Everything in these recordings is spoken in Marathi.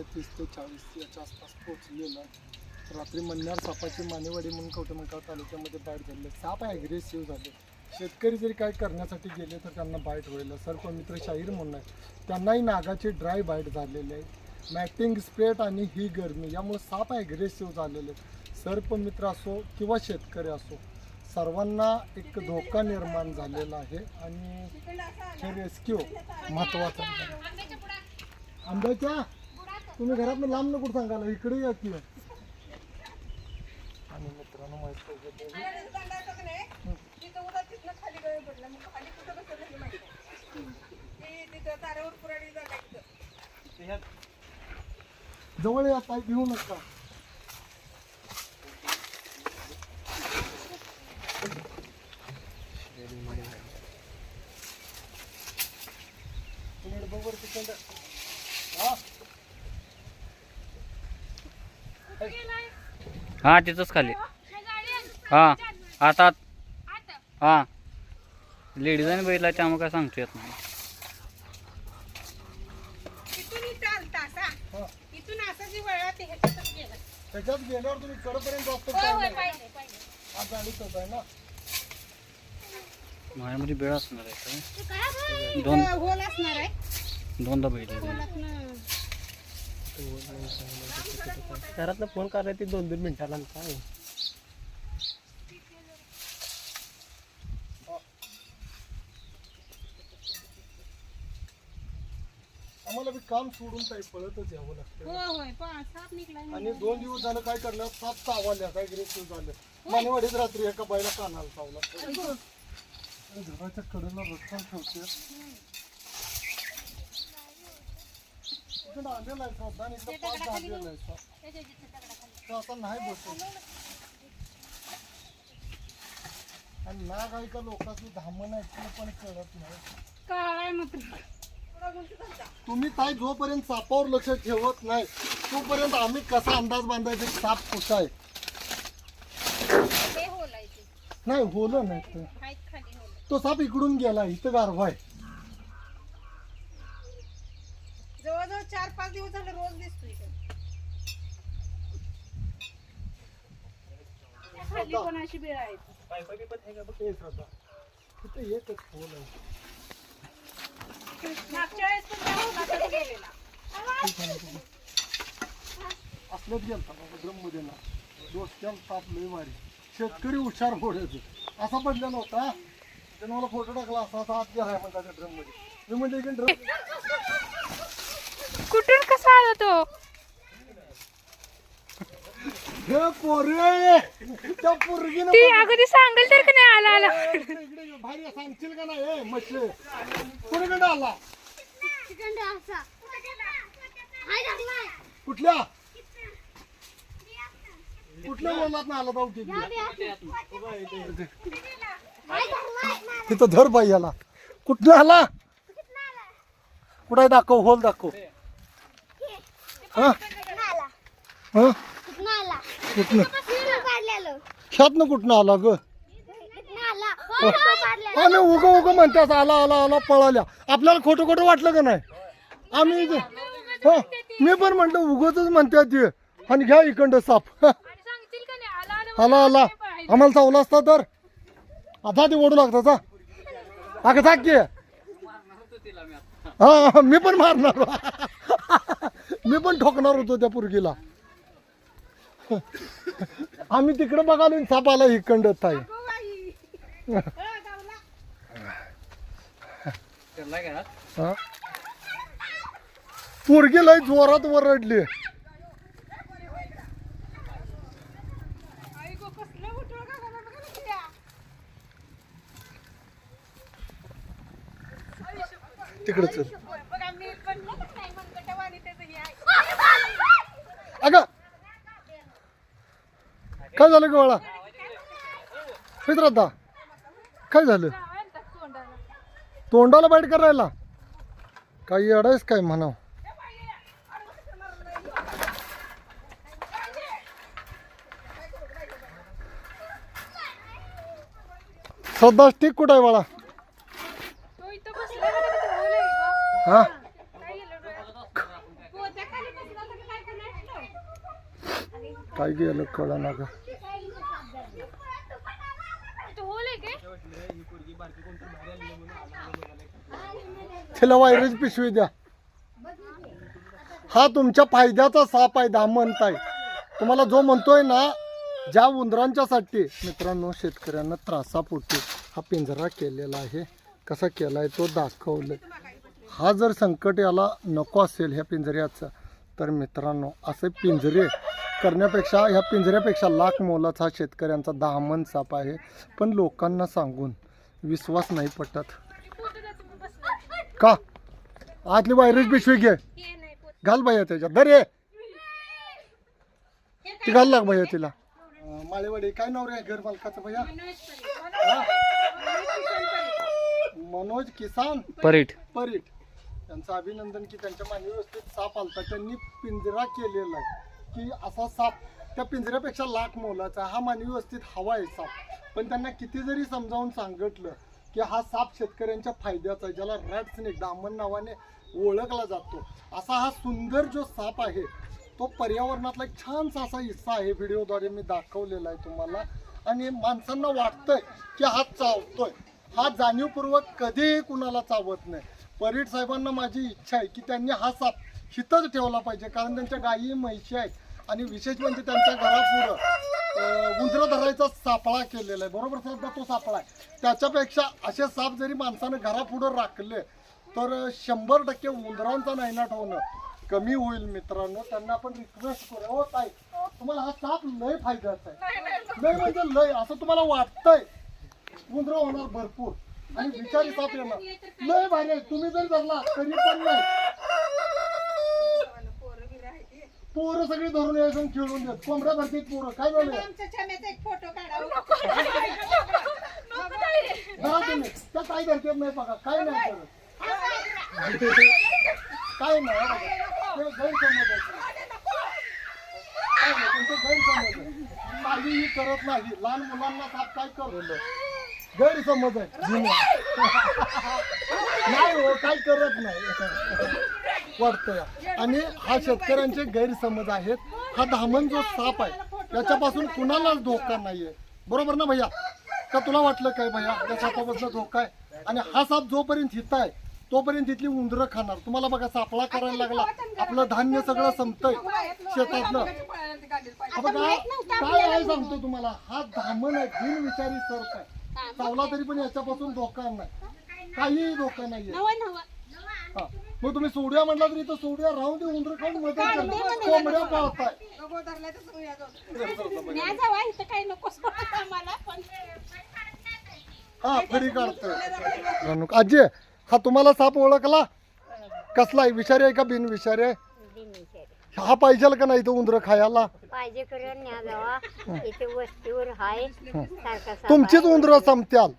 सुमारे तीस ते चाळीस याच्या आसपास पोहोचलेला. आहे रात्री मन्यार सापाची मानेवाडी म्हणून कवटेमंकाळ तालुक्यामध्ये बाईट झाले साप ॲग्रेसिव्ह झाले. शेतकरी जरी काय करण्यासाठी गेले तर त्यांना बाईट होईल. सर्पमित्र शाहीर म्हणून आहे. त्यांनाही नागाचे ड्राय बाईट झालेले आहे. मॅटिंग स्प्रेट आणि ही गरमी यामुळे साप ॲग्रेसिव्ह झालेले सर्पमित्र असो किंवा शेतकरी असो सर्वांना एक धोका निर्माण झालेला आहे आणि हे रेस्क्यू महत्त्वाचा आंब्याच्या तुम्ही घरात लांब नको सांगायला? इकडे या की. आणि मित्रांनो जवळ या पाय घेऊ नका. तुम्ही बरोबर तिकडं. हा तिथंच खाली. हा आता हा. लेडीज आणि बैला त्यामुळे काय सांगतो येत नाही. हा. त्याच्यात गेल्यावर तुम्ही कडपर्यंत आहे ना? माझ्यामध्ये बेळ असणार आहे. काय? दोन दोन होल असणार आहे. दोनदा बैल घरातला फोन करायला ते दोन दोन मिनिटाला काय? आम्हाला बी काम सोडून काही पळतच यावं लागतं. हो होय पण साप निघलाय आणि दोन दिवस झालं काय करलं? सात चावल्या काय ग्रेसिव्ह झालं. मानेवाडीत रात्री एका बाईला कानाला चावला. घराच्या कडेला रक्षण ठेवते. इकडं आलेला आहे आणि पाच झालेला आहे तो आता नाही बसत आणि नाग आहे का लोकांची धामण ते पण कळत नाही काळाय मात्र तुम्ही काय जोपर्यंत सापावर लक्ष ठेवत नाही तोपर्यंत आम्ही कसा अंदाज बांधायचा की साप कुठं आहे? ते ते. नाही होलं नाही तर आहेत खाली होल. तो साप इकडून गेला इथं गारवा आहे. जवळजवळ चार पाच दिवस झाले रोज दिसतो खाली पण अशी बेळ आहे हे श्रद्धा इथं एकच फोन आहे मागच्या वेळेस पण त्या गेलेला? असलंच गेलता बाबा ड्रममध्ये ना डोसक्याला ताप लय मारी शेतकरी हुशार फोडायचं असा पडलेला होता त्यानं मला फोटो टाकला असा असा आत गेलाय म्हणता त्या ड्रममध्ये मी म्हणजे ड्रम कुठून कसा आला तो? हे पोरे त्या पोरगीनं ती अगदी सांगेल तर का नाही आला आला? सांगशील का नाही? मच्छे आला? कुठल्या? कुठल्या बोललात ना आला जाऊ तिथं धर बाई याला. कुठला आला? कुठे दाखव होल दाखव. हा? हा? कुठनं ह्यातनं कुठनं आला ग? आम्ही उग उग म्हणतात आला आला आला पळाल्या. आपल्याला खोटं खोटं वाटलं का नाही? आम्ही हो मी पण म्हणतो उगच म्हणतात ते. आणि घ्या इकडं साप. आला आला आम्हाला चावला असता तर. आता ते ओढू लागतात हा अगं थाक की. हा हा, मी पण मारणार. मी पण ठोकणार होतो त्या पुरगीला. आम्ही तिकडे बघालो सापाला ही कंडत ताई. पोरगी लय जोरात वरडली तिकडे चल बघा मी पण नाही मनगट वाणी त्याचं हे आहे अगं. काय झालं गोळा मित्राता काय झालं? तोंडाला बाईट करायला. काही अडायस काय म्हणाव? सध्या स्टिक कुठं आहे बाळा. हा काय गेलं डोळ्यात? पोत्याखाली बसला तर काय गेलं कळ ना ग तिला व्हायरस पिशवी द्या. हा तुमच्या फायद्याचा साप आहे आहे. तुम्हाला जो म्हणतोय ना ज्या उंदरांच्यासाठी मित्रांनो शेतकऱ्यांना त्रासापोटी हा पिंजरा केलेला आहे. कसा केला आहे तो दाखवलं हा जर संकट याला नको असेल ह्या पिंजऱ्याचं तर मित्रांनो असे पिंजरे करण्यापेक्षा ह्या पिंजऱ्यापेक्षा लाख मोलाचा शेतकऱ्यांचा दामन साप आहे. पण लोकांना सांगून विश्वास नाही पटत. का? आतली व्हायरस पिशवी घे. घाल भैया त्याच्यात. दर ये. ती घाल लाग भैया तिला. माळेवाडी काय नाव रे घर मालकाचं भैया? मनोज किसान? परीट. परीट. त्यांचं अभिनंदन की त्यांच्या मानवी व्यवस्थेत साप आलता. त्यांनी पिंजरा केलेला आहे. की असा साप त्या पिंजऱ्यापेक्षा लाख मोलाचा हा मानवी वस्तीत हवा आहे साप. पण त्यांना किती जरी समजावून सांगितलं की हा साप शेतकऱ्यांच्या फायद्याचा आहे ज्याला रॅट स्नेक दामन नावाने ओळखला जातो असा हा सुंदर जो साप आहे तो पर्यावरणातला एक छानसा असा हिस्सा आहे. व्हिडिओद्वारे मी दाखवलेला आहे तुम्हाला. आणि माणसांना वाटतंय की हा चावतोय. हा जाणीवपूर्वक कधीही कुणाला चावत नाही. परीट साहेबांना माझी इच्छा आहे की त्यांनी हा साप हितच ठेवला पाहिजे कारण त्यांच्या गायी म्हशी आहेत. आणि विशेष म्हणजे त्यांच्या घरापुढं उंदरं धरायचा सापळा केलेला आहे. बरोबर सध्या तो सापळा आहे. त्याच्यापेक्षा असे साप जरी माणसानं घरापुढं राखले तर शंभर टक्के उंदरांचा नायनाट होणं कमी होईल मित्रांनो. त्यांना आपण रिक्वेस्ट करू. हो ताई तुम्हाला हा साप लय फायद्याचा आहे. लय म्हणजे लय. असं तुम्हाला वाटतंय. उंदरं होणार भरपूर. आणि विचारी साप येणार. लय भारी तुम्ही जरी धरला तरी पण नाही पोरं बिरं आहे ते. पोरं सगळी धरून यायचं खेळून देत कोंबड्या धरतील पोरं काय झालं आमच्या एक फोटो काढा तुम्ही त्या काय धरतात नाही बघा काय नाही करत काय नाही बघा. गैरसमज तुमचं गैरसमज आहे काहीही करत नाही लहान मुलांना साप काय करलं गैरसमज आहे. नाही हो काय करत नाही वाटतंय आणि हा शेतकऱ्यांचे गैरसमज आहेत. हा धामण जो साप आहे याच्यापासून कुणालाच धोका नाहीये. बरोबर ना भैया? का तुला वाटलं काय भैया? या सापापासून धोका आहे. आणि हा साप जोपर्यंत हित आहे तोपर्यंत तिथली उंदरं खाणार. तुम्हाला बघा सापळा करायला लागला. आपलं धान्य सगळं संपतंय शेतातलं. बघा काय आहे सांगतो तुम्हाला? हा धामण आहे बिनविचारी सर्प आहे. चावला तरी पण याच्यापासून धोका नाही काहीही धोका नाहीये. हा. मग तुम्ही सोड्या म्हटला तरी तर सोड्या राहून दे उंदर खाऊन मदत करा कोंबड्या पाळताय. न्या जावा इथं काही नकोस आम्हाला पण हा फडी काढतोय आजी हा तुम्हाला साप ओळखला? कसला आहे? विषारी आहे का बिन विषारी आहे हा पाहिजे का नाही तो उंदर खायला? पाहिजे करून न्या जावा. इथे वस्तीवर हाय. सारखा सापा. तुमचीच उंदर संपत्याल.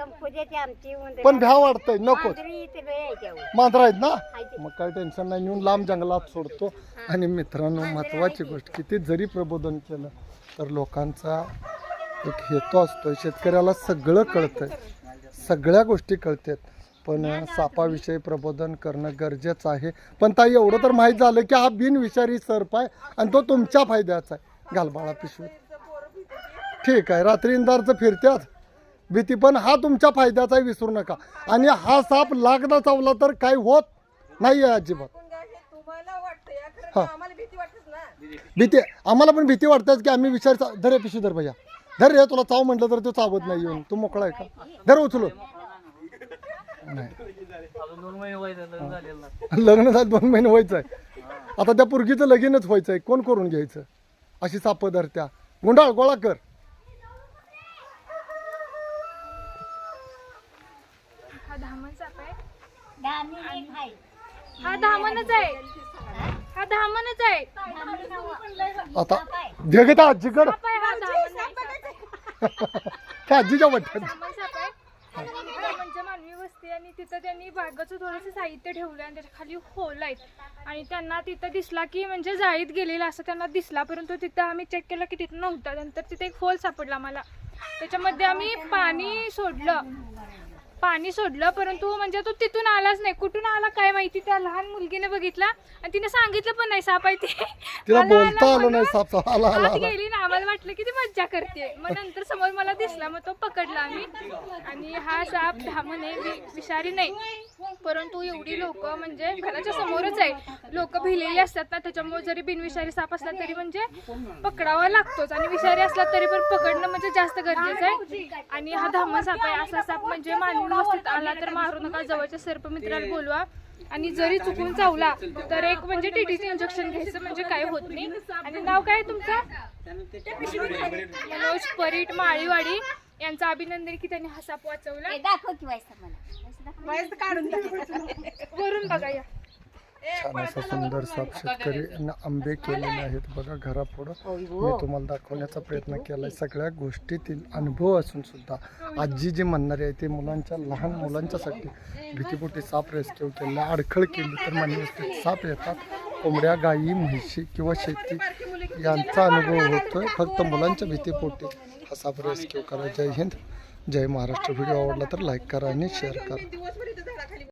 आमची उंदरं. पण भ्या वाटतंय नको मांजरी इथे लय आहे त्यावर. मांजर आहेत ना. मग काय टेन्शन नाही नेऊन लांब जंगलात सोडतो. आणि मित्रांनो महत्वाची गोष्ट किती जरी प्रबोधन केलं तर लोकांचा एक हेतू असतो शेतकऱ्याला सगळं कळतंय. सगळ्या गोष्टी कळतात. पण सापाविषयी प्रबोधन करणं गरजेचं आहे. पण ताई एवढं तर माहीत झालं की हा बिनविषारी सर्प आहे आणि तो तुमच्या फायद्याचा आहे. घालबाळा पिशवीत. ठीक आहे रात्री इंदारचं फिरत्यात. भीती पण हा तुमच्या फायद्याचा विसरू नका. आणि हा साप लागदा चावला तर काय होत नाही आहे अजिबात तुम्हाला वाटतं या खरं हा. आम्हाला भीती आम्हाला पण भीती वाटतेच की आम्ही विचार चा- धर रे पिशवी धर भैया. धर रे तुला चाव म्हटलं तर तो चावत नाही येऊन. तू मोकळा आहे का? धर उचलू नाही. अजून दोन महिने व्हायचं लग्न झालेलं लग्न झालं दोन महिने व्हायचं आहे आता त्या पुरगीचं लगीनच व्हायचं आहे कोण करून घ्यायचं? अशी साप धरत्या. गुंडाळ गोळा कर. धामण साप आहे. धामी एक हाय. हा धामणच आहे. हा धामणच आहे. आता जगता आजीकड. साप आहे हा धामण आहे. त्या आजीच्या धामण साप आहे म्हणजे मानवी वस्ती आणि तिथं त्यांनी बागाचं थोडंसं साहित्य ठेवलं आणि त्याच्याखाली होल आहेत. आणि त्यांना तिथं दिसला की म्हणजे जाळीत गेलेला असं त्यांना दिसला परंतु तिथं आम्ही चेक केलं की तिथं नव्हता. नंतर तिथे एक होल सापडला मला त्याच्यामध्ये आम्ही पाणी सोडलं. पाणी सोडलं परंतु म्हणजे तो तिथून आलाच नाही. कुठून आला काय माहिती? त्या लहान मुलगीने बघितला आणि तिने सांगितलं पण नाही साप आहे ते. तिला आला, आला बोलता आलं म्हणून नाही साप साप. आला आला आत आला. गेली ना आम्हाला वाटलं की ती मज्जा करते. मग नंतर समोर मला दिसला मग तो पकडला आम्ही. आणि हा साप धामणे वि- विषारी नाही. परंतु एवढी लोक म्हणजे घराच्या समोरच आहे. लोक भिलेली असतात ना त्याच्यामुळे जरी बिनविषारी साप असला तरी म्हणजे पकडावा लागतोच. आणि विषारी असला तरी पण पकडणं म्हणजे जास्त गरजेचं आहे. आणि हा धामण साप आहे. असा साप म्हणजे मानवी वस्तीत आला तर मारू नका जवळच्या सर्पमित्राला बोलवा. आणि जरी चुकून चावला तर एक म्हणजे टीटीचं इंजेक्शन घ्यायचं म्हणजे काय होत नाही. आणि नाव काय तुमचं? मनोज परीट माळीवाडी. यांचं अभिनंदन की त्यांनी हा साप वाचवला. वरून बघा या. छान असा सुंदर साप शेतकरी यांना आंबे केलेले आहेत बघा घरापुढं मी तुम्हाला दाखवण्याचा प्रयत्न केलाय सगळ्या गोष्टीतील अनुभव असून सुद्धा आजी जे म्हणणारे आहे ते मुलांच्या लहान मुलांच्यासाठी भीतीपोटी साप रेस्क्यू केला अडखळ केली तर मानवी साप येतात कोंबड्या गायी म्हशी किंवा शेती यांचा अनुभव होतोय फक्त मुलांच्या भीतीपोटी हा साप रेस्क्यू करा जय हिंद जय महाराष्ट्र व्हिडिओ आवडला तर लाईक करा आणि शेअर करा